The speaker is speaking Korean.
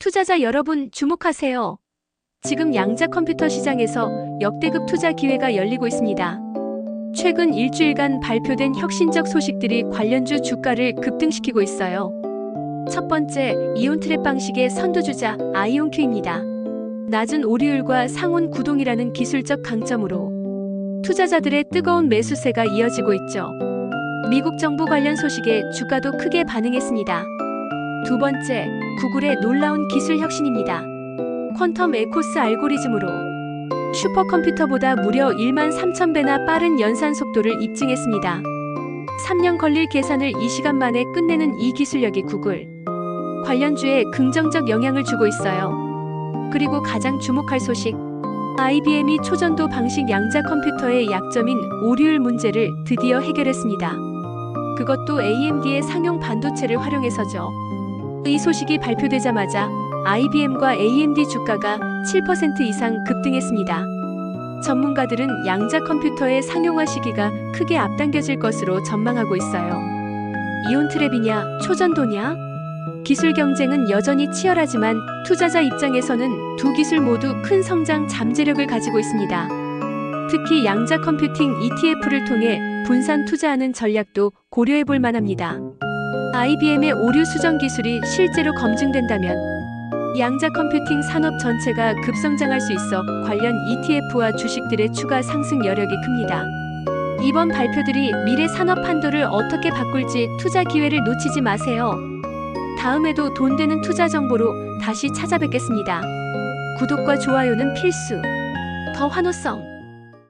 투자자 여러분 주목하세요. 지금 양자 컴퓨터 시장에서 역대급 투자 기회가 열리고 있습니다. 최근 일주일간 발표된 혁신적 소식들이 관련주 주가를 급등시키고 있어요. 첫 번째, 이온 트랩 방식의 선두주자 아이온큐입니다. 낮은 오류율과 상온 구동이라는 기술적 강점으로 투자자들의 뜨거운 매수세가 이어지고 있죠. 미국 정부 관련 소식에 주가도 크게 반응했습니다. 두 번째, 구글의 놀라운 기술 혁신입니다. 퀀텀 에코스 알고리즘으로 슈퍼컴퓨터보다 무려 1만 3천 배나 빠른 연산 속도를 입증했습니다. 3년 걸릴 계산을 2시간 만에 끝내는 이 기술력이 구글 관련주에 긍정적 영향을 주고 있어요. 그리고 가장 주목할 소식 IBM이 초전도 방식 양자 컴퓨터의 약점인 오류율 문제를 드디어 해결했습니다. 그것도 AMD의 상용 반도체를 활용해서죠. 이 소식이 발표되자마자 IBM과 AMD 주가가 7% 이상 급등했습니다. 전문가들은 양자 컴퓨터의 상용화 시기가 크게 앞당겨질 것으로 전망하고 있어요. 이온 트랩이냐, 초전도냐? 기술 경쟁은 여전히 치열하지만 투자자 입장에서는 두 기술 모두 큰 성장 잠재력을 가지고 있습니다. 특히 양자 컴퓨팅 ETF를 통해 분산 투자하는 전략도 고려해 볼 만합니다. IBM의 오류 수정 기술이 실제로 검증된다면 양자 컴퓨팅 산업 전체가 급성장할 수 있어 관련 ETF와 주식들의 추가 상승 여력이 큽니다. 이번 발표들이 미래 산업 판도를 어떻게 바꿀지 투자 기회를 놓치지 마세요. 다음에도 돈 되는 투자 정보로 다시 찾아뵙겠습니다. 구독과 좋아요는 필수. 더 환호성